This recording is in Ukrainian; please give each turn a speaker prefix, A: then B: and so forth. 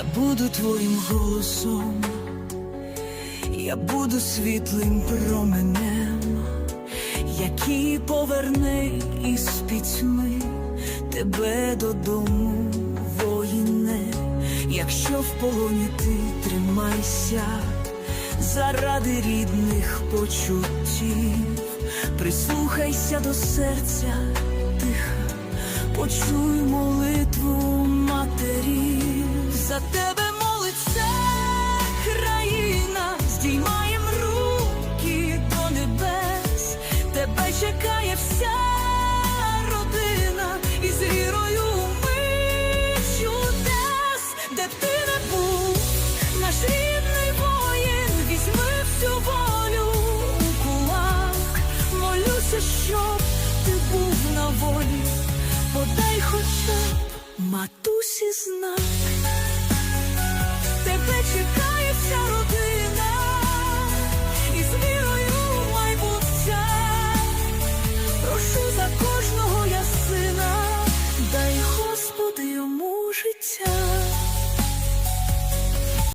A: Я буду твоїм голосом, я буду світлим променем, який поверне із пітьми тебе додому, воїне, якщо в полоні ти тримайся. Заради рідних почуттів, прислухайся до серця тиха, почуй молитву чекає вся родина. Із вірою ми де ти не був, наш рідний воїн, візьми всю волю кулак, молюся, щоб ти був на волі, подай хоча б матусі знак. бути йому життя.